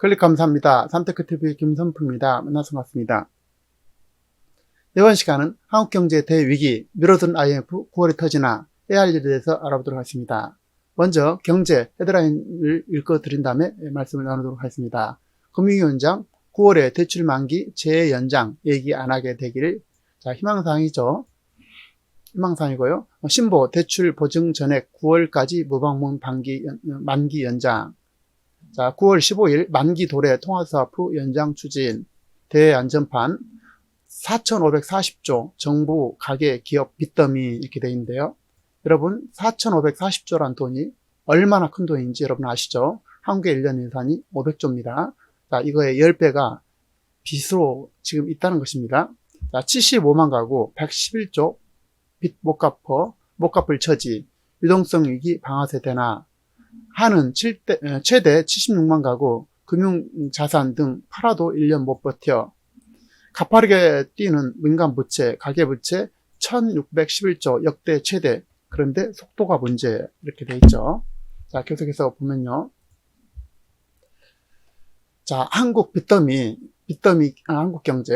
클릭 감사합니다. 삼테크TV 김선프입니다. 만나서 반갑습니다. 이번 시간은 한국경제 대위기, 미뤄둔 IMF 9월이 터지나 할 일에 대해서 알아보도록 하겠습니다. 먼저 경제 헤드라인을 읽어드린 다음에 말씀을 나누도록 하겠습니다. 금융위원장 9월에 대출 만기 재연장 얘기 안 하게 되기를 자 희망사항이죠. 희망사항이고요. 신보 대출 보증 전액 9월까지 무방문 반기 만기 연장 자, 9월 15일 만기 도래 통화사업 연장 추진 대안전판 4,540조 정부 가계 기업 빚더미 이렇게 돼 있는데요. 여러분 4,540조란 돈이 얼마나 큰 돈인지 여러분 아시죠? 한국의 1년 예산이 500조입니다. 자, 이거의 10배가 빚으로 지금 있다는 것입니다. 자, 75만 가구 111조 빚 못 갚어 못 갚을 처지 유동성 위기 방화 세대나 한은 7대, 최대 76만 가구, 금융자산 등 팔아도 1년 못 버텨. 가파르게 뛰는 민간부채, 가계부채 1611조 역대 최대. 그런데 속도가 문제. 이렇게 돼 있죠. 자, 계속해서 보면요. 자, 한국 빚더미, 빚더미, 아, 한국 경제,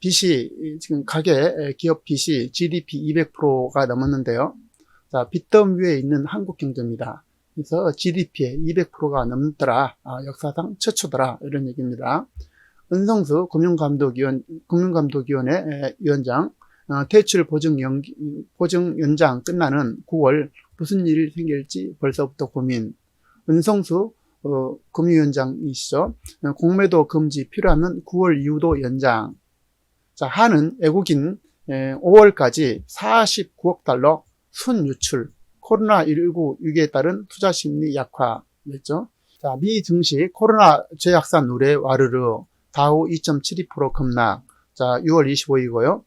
빚이, 지금 가계 기업 빚이 GDP 200%가 넘었는데요. 자, 빚더미 위에 있는 한국 경제입니다. 그래서 GDP의 200%가 넘더라. 아, 역사상 최초더라. 이런 얘기입니다. 은성수 금융감독위원, 금융감독위원회 위원장, 어, 대출 보증 연, 보증 연장 끝나는 9월 무슨 일이 생길지 벌써부터 고민. 은성수 어, 금융위원장이시죠. 공매도 금지 필요하면 9월 이후도 연장. 자, 한은 외국인 5월까지 49억 달러 순유출 코로나19 위기에 따른 투자 심리 약화였죠. 자, 미 증시 코로나 제약산 누레 와르르 다우 2.72% 급락. 자, 6월 25일이고요.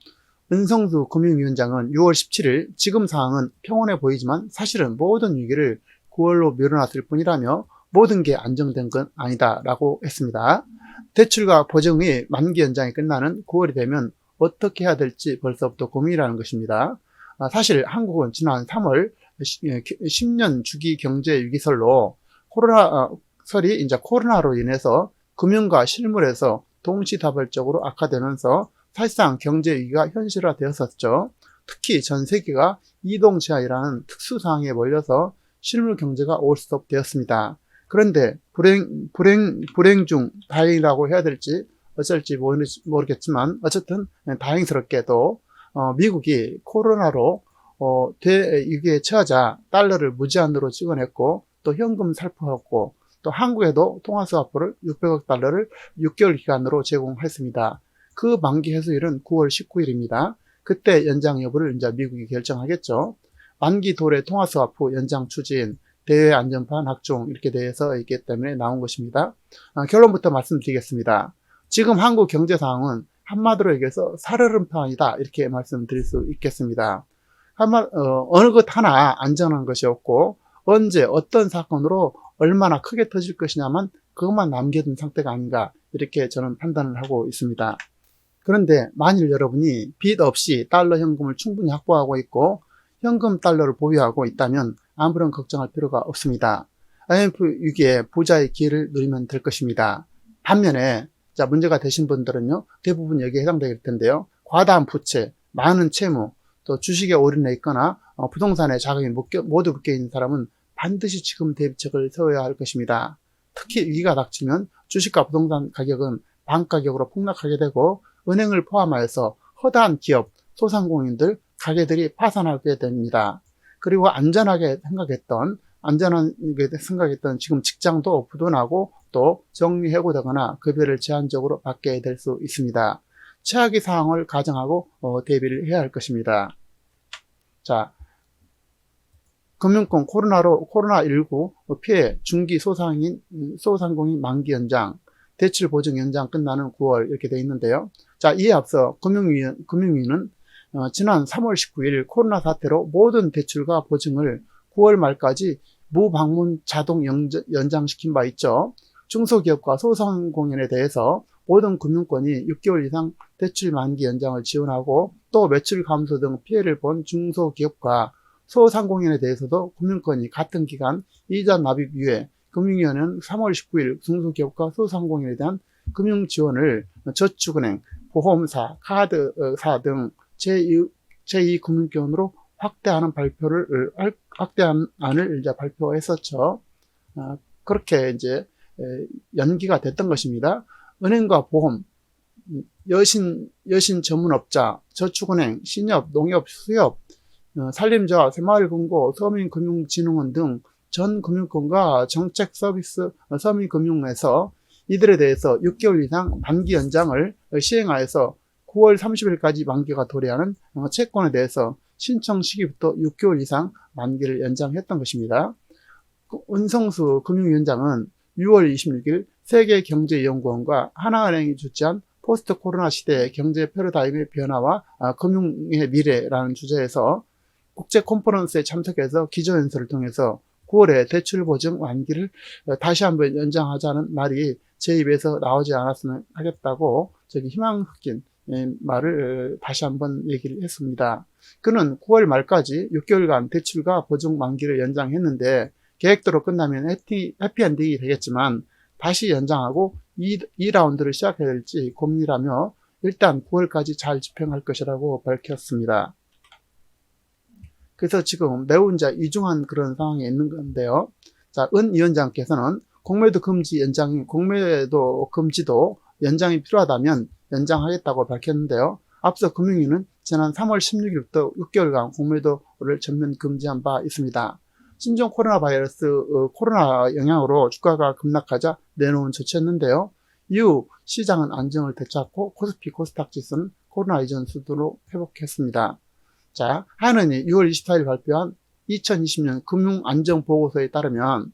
은성수 금융위원장은 6월 17일 지금 상황은 평온해 보이지만 사실은 모든 위기를 9월로 밀어놨을 뿐이라며 모든 게 안정된 건 아니다라고 했습니다. 대출과 보증의 만기 연장이 끝나는 9월이 되면 어떻게 해야 될지 벌써부터 고민이라는 것입니다. 아, 사실 한국은 지난 3월 10년 예, 주기 경제 위기설로 코로나 어, 설이 이제 코로나로 인해서 금융과 실물에서 동시다발적으로 악화되면서 사실상 경제 위기가 현실화되었었죠. 특히 전 세계가 이동 제한이라는 특수 상황에 몰려서 실물 경제가 올스톱 되었습니다. 그런데 불행 불행 불행 중 다행이라고 해야 될지 어쩔지 모르겠지만 어쨌든 다행스럽게도 어, 미국이 코로나로 어, 대위기에 처하자 달러를 무제한으로 찍어냈고 또 현금 살포했고 또 한국에도 통화수화포를 600억 달러를 6개월 기간으로 제공했습니다. 그 만기 해소일은 9월 19일입니다. 그때 연장 여부를 이제 미국이 결정하겠죠. 만기 도래 통화수화포 연장 추진, 대외 안전판 확종 이렇게 대해서 있기 때문에 나온 것입니다. 아, 결론부터 말씀드리겠습니다. 지금 한국 경제 상황은 한마디로 얘기해서 살얼음판이다 이렇게 말씀드릴 수 있겠습니다. 한말 어, 어느 것 하나 안전한 것이 없고 언제 어떤 사건으로 얼마나 크게 터질 것이냐만 그것만 남겨둔 상태가 아닌가 이렇게 저는 판단을 하고 있습니다. 그런데 만일 여러분이 빚 없이 달러 현금을 충분히 확보하고 있고 현금 달러를 보유하고 있다면 아무런 걱정할 필요가 없습니다. IMF 위기에 보좌의 기회를 누리면 될 것입니다. 반면에 자 문제가 되신 분들은요 대부분 여기에 해당될 텐데요 과다한 부채, 많은 채무, 또 주식에 올인해 있거나 어, 부동산에 자금이 모두 묶여 있는 사람은 반드시 지금 대비책을 세워야 할 것입니다. 특히 위기가 닥치면 주식과 부동산 가격은 반 가격으로 폭락하게 되고 은행을 포함하여서 허다한 기업, 소상공인들, 가게들이 파산하게 됩니다. 그리고 안전하게 생각했던 안전하게 생각했던 지금 직장도 부도나고 또 정리해고되거나 급여를 제한적으로 받게 될 수 있습니다. 최악의 상황을 가정하고 어, 대비를 해야 할 것입니다. 자, 금융권 코로나로 코로나19 피해 중기 소상인 소상공인 만기 연장 대출 보증 연장 끝나는 9월 이렇게 돼 있는데요. 자, 이에 앞서 금융위 금융위는 어, 지난 3월 19일 코로나 사태로 모든 대출과 보증을 9월 말까지 무방문 자동 연장시킨 바 있죠. 중소기업과 소상공인에 대해서 모든 금융권이 6개월 이상 대출 만기 연장을 지원하고 또 매출 감소 등 피해를 본 중소기업과 소상공인에 대해서도 금융권이 같은 기간 이자 납입 이후에 금융위원회는 3월 19일 중소기업과 소상공인에 대한 금융 지원을 저축은행, 보험사, 카드사 등 제2, 제2금융기관으로 확대하는 발표를 할- 확대안을 이제 발표했었죠. 아, 그렇게 이제 에, 연기가 됐던 것입니다. 은행과 보험, 음, 여신 여신 전문업자, 저축은행, 신협, 농협, 수협, 어, 산림자, 새마을금고, 서민금융진흥원 등 전 금융권과 정책 서비스 어, 서민금융에서 이들에 대해서 6개월 이상 만기 연장을 어, 시행하여서 9월 30일까지 만기가 도래하는 어, 채권에 대해서 신청 시기부터 6개월 이상 만기를 연장했던 것입니다. 그 은성수 금융위원장은 6월 26일 세계경제연구원과 하나은행이 주최한 포스트 코로나 시대의 경제 패러다임의 변화와 아, 금융의 미래라는 주제에서 국제 컨퍼런스에 참석해서 기조연설을 통해서 9월에 대출 보증 만기를 어, 다시 한번 연장하자는 말이 제 입에서 나오지 않았으면 하겠다고 저기 희망 섞인 예, 말을 어, 다시 한번 얘기를 했습니다. 그는 9월 말까지 6개월간 대출과 보증 만기를 연장했는데 계획대로 끝나면 해피, 해피엔딩이 되겠지만 다시 연장하고 2, 2라운드를 시작해야 될지 고민이라며 일단 9월까지 잘 집행할 것이라고 밝혔습니다. 그래서 지금 매우 이제 이중한 그런 상황에 있는 건데요. 자, 은 위원장께서는 공매도 금지 연장이, 공매도 금지도 연장이 필요하다면 연장하겠다고 밝혔는데요. 앞서 금융위는 지난 3월 16일부터 6개월간 공매도를 전면 금지한 바 있습니다. 신종 코로나 바이러스 어, 코로나 영향으로 주가가 급락하자 내놓은 조치였는데요. 이후 시장은 안정을 되찾고 코스피 코스닥 지수는 코로나 이전 수준으로 회복했습니다. 자, 한은이 6월 24일 발표한 2020년 금융안정보고서에 따르면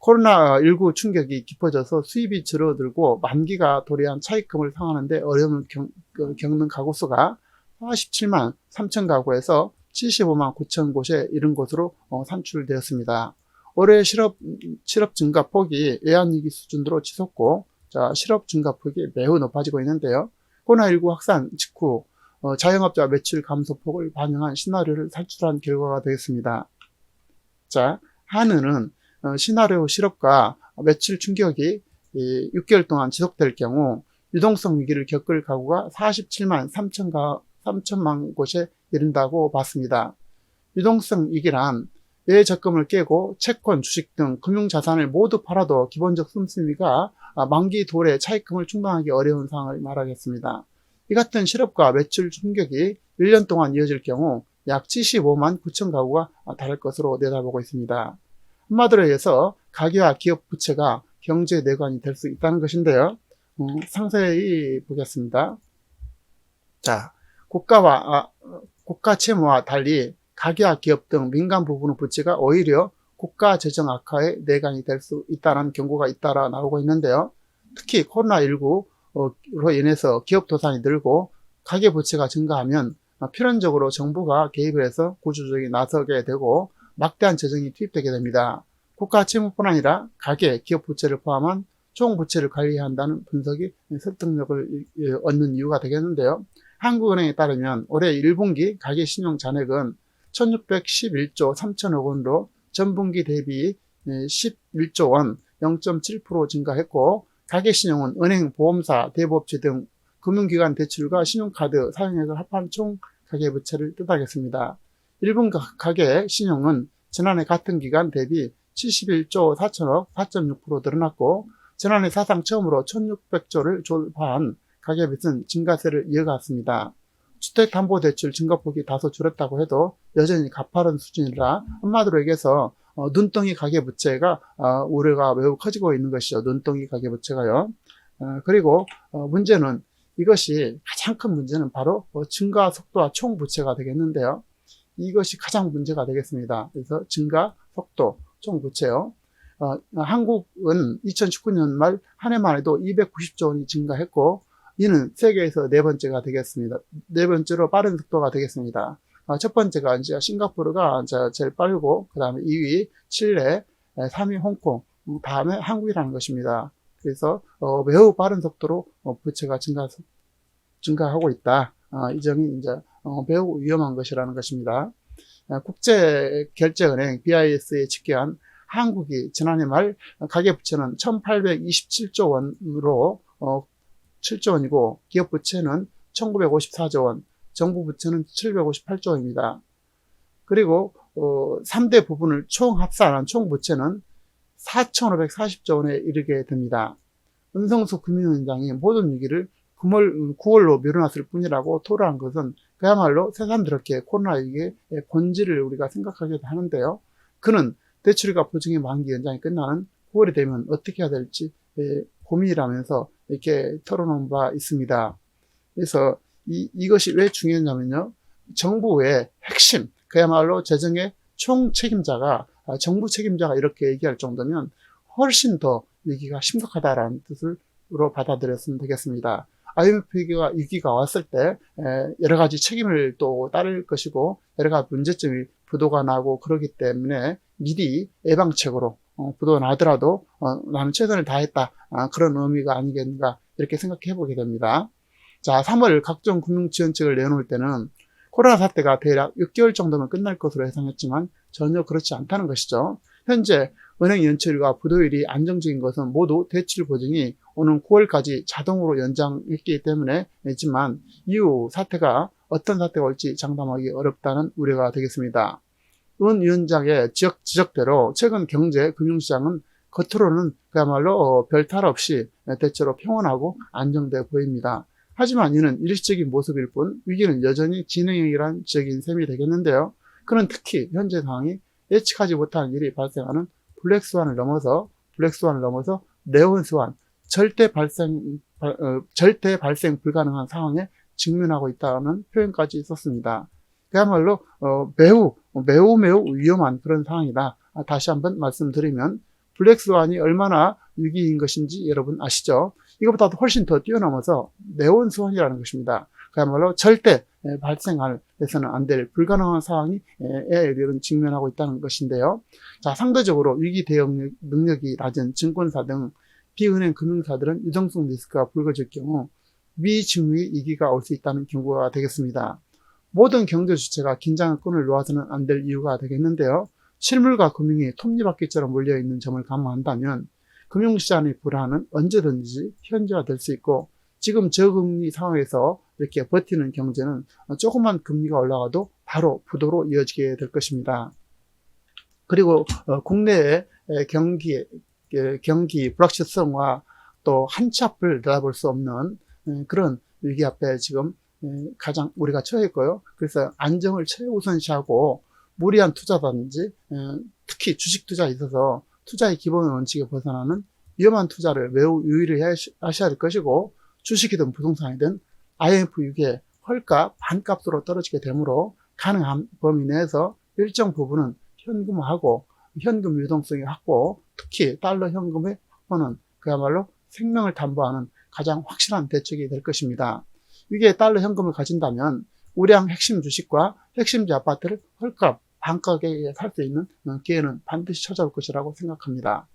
코로나19 충격이 깊어져서 수입이 줄어들고 만기가 도래한 차입금을 상환하는데 어려움을 겪, 그, 겪는 가구 수가 47만 3천 가구에서 75만 9천 곳에 이른 것으로 어, 산출되었습니다. 올해 실업, 실업 증가 폭이 외환위기 수준으로 치솟고 자, 실업 증가 폭이 매우 높아지고 있는데요. 코로나19 확산 직후 어, 자영업자 매출 감소폭을 반영한 시나리오를 산출한 결과가 되겠습니다. 자, 한은은 어, 시나리오 실업과 매출 충격이 이, 6개월 동안 지속될 경우 유동성 위기를 겪을 가구가 47만 3천 가, 3천만 곳에 이른다고 봤습니다. 유동성 위기란 외적금을 깨고 채권, 주식 등 금융자산을 모두 팔아도 기본적 아, 만기 도래 차입금을 충당하기 어려운 상황을 말하겠습니다. 이 같은 실업과 매출 충격이 1년 동안 이어질 경우 약 75만 9천 가구가 달할 것으로 내다보고 있습니다. 한마디로 해서 가계와 기업 부채가 경제 내관이 될 수 있다는 것인데요. 음, 상세히 보겠습니다. 자, 고가와 아, 고가 채무와 달리 가계와 기업 등 민간 부분의 부채가 오히려 국가 재정 악화의 내관이 될 수 있다는 경고가 잇따라 나오고 있는데요. 특히 코로나19로 인해서 기업 도산이 늘고 가계 부채가 증가하면 필연적으로 정부가 개입을 해서 구조조정이 나서게 되고 막대한 재정이 투입되게 됩니다. 국가 채무뿐 아니라 가계, 기업 부채를 포함한 총 부채를 관리해야 한다는 분석이 설득력을 얻는 이유가 되겠는데요. 한국은행에 따르면 올해 1분기 가계 신용 잔액은 1611조 3천억 원으로 전분기 대비 11조 원 0.7% 증가했고 가계 신용은 은행, 보험사, 대부업체 등 금융기관 대출과 신용카드 사용액을 합한 총 가계부채를 뜻하겠습니다. 1분 가계 신용은 지난해 같은 기간 대비 71조 4천억 4.6% 늘어났고 지난해 사상 처음으로 1600조를 돌파한 가계빚은 증가세를 이어갔습니다. 주택담보대출 증가폭이 다소 줄었다고 해도 여전히 가파른 수준이라 한마디로 얘기해서 어, 눈덩이 가계부채가 어, 우려가 매우 커지고 있는 것이죠. 눈덩이 가계부채가요. 어, 그리고 문제는 이것이 가장 큰 문제는 바로 증가 속도와 총 부채가 되겠는데요. 이것이 가장 문제가 되겠습니다. 그래서 증가 속도, 총 부채요. 어, 한국은 2019년 말 한 해만 해도 290조 원이 증가했고 이는 세계에서 네 번째가 되겠습니다. 네 번째로 빠른 속도가 되겠습니다. 어, 첫 번째가 이제 싱가포르가 이제 제일 빠르고 그 다음에 2위 칠레, 3위 홍콩, 다음에 한국이라는 것입니다. 그래서 어, 매우 빠른 속도로 어, 부채가 증가 증가하고 있다. 아, 이 점이 이제 어, 매우 위험한 것이라는 것입니다. 아, 국제 결제은행 BIS에 집계한 한국이 지난해 말 가계부채는 1827조 원으로 어, 7조 원이고 기업 부채는 1954조 원, 정부 부채는 758조 원입니다. 그리고 어, 3대 부분을 총 합산한 총 부채는 4,540조 원에 이르게 됩니다. 은성수 금융위원장이 모든 위기를 9월, 9월로 밀어놨을 뿐이라고 토로한 것은 그야말로 새삼스럽게 코로나 위기의 본질을 우리가 생각하게 하는데요. 그는 대출과 보증의 만기 연장이 끝나는 9월이 되면 어떻게 해야 될지 예, 고민이라면서 이렇게 털어놓은 바 있습니다. 그래서 이, 이것이 왜 중요했냐면요. 정부의 핵심, 그야말로 재정의 총 책임자가, 아, 정부 책임자가 이렇게 얘기할 정도면 훨씬 더 위기가 심각하다라는 뜻으로 받아들였으면 되겠습니다. IMF 위기가, 왔을 때 에, 여러 가지 책임을 또 따를 것이고 여러 가지 문제점이 부도가 나고 그러기 때문에 미리 예방책으로 어, 부도가 나더라도 어, 나는 최선을 다했다 아, 그런 의미가 아니겠는가 이렇게 생각해 보게 됩니다. 자, 3월 각종 금융지원책을 내놓을 때는 코로나 사태가 대략 6개월 정도면 끝날 것으로 예상했지만 전혀 그렇지 않다는 것이죠. 현재 은행 연체율과 부도율이 안정적인 것은 모두 대출 보증이 오는 9월까지 자동으로 연장했기 때문에지만 이후 사태가 어떤 사태가 올지 장담하기 어렵다는 우려가 되겠습니다. 은 위원장의 지적, 지적대로 최근 경제 금융시장은 겉으로는 그야말로 어, 별탈 없이 대체로 평온하고 안정돼 보입니다. 하지만 이는 일시적인 모습일 뿐 위기는 여전히 진행형이란 지적인 셈이 되겠는데요. 그는 특히 현재 상황이 예측하지 못한 일이 발생하는 블랙스완을 넘어서 블랙스완을 넘어서 네온스완 절대 발생 어, 절대 발생 불가능한 상황에 직면하고 있다는 표현까지 썼습니다. 그야말로 어, 매우 매우 매우 위험한 그런 상황이다. 아, 다시 한번 말씀드리면 블랙스완이 얼마나 위기인 것인지 여러분 아시죠? 이것보다도 훨씬 더 뛰어넘어서 네온스완이라는 것입니다. 그야말로 절대 발생할 해서는 안 될 불가능한 상황이 이런 직면하고 있다는 것인데요. 자, 상대적으로 위기 대응 능력이 낮은 증권사 등 비은행 금융사들은 유동성 리스크가 불거질 경우 미증후의 위기가 올 수 있다는 경고가 되겠습니다. 모든 경제 주체가 긴장의 끈을 놓아서는 안 될 이유가 되겠는데요. 실물과 금융이 톱니바퀴처럼 몰려 있는 점을 감안한다면 금융시장의 불안은 언제든지 현재화될 수 있고 지금 저금리 상황에서 이렇게 버티는 경제는 조금만 금리가 올라가도 바로 부도로 이어지게 될 것입니다. 그리고 국내의 경기 경기 불확실성과 또 한치 앞을 내다볼 수 없는 그런 위기 앞에 지금 가장 우리가 처해 있고요. 그래서 안정을 최우선시하고 무리한 투자든지 특히 주식 투자에 있어서 투자의 기본 원칙에 벗어나는 위험한 투자를 매우 유의를 하셔야 할 것이고 주식이든 부동산이든 IMF 6에 헐값 반값으로 떨어지게 되므로 가능한 범위 내에서 일정 부분은 현금화하고 현금 유동성의 확보, 특히 달러 현금의 확보는 그야말로 생명을 담보하는 가장 확실한 대책이 될 것입니다. 이게 달러 현금을 가진다면 우량 핵심 주식과 핵심지 아파트를 헐값 반가격에 살 수 있는 기회는 반드시 찾아올 것이라고 생각합니다.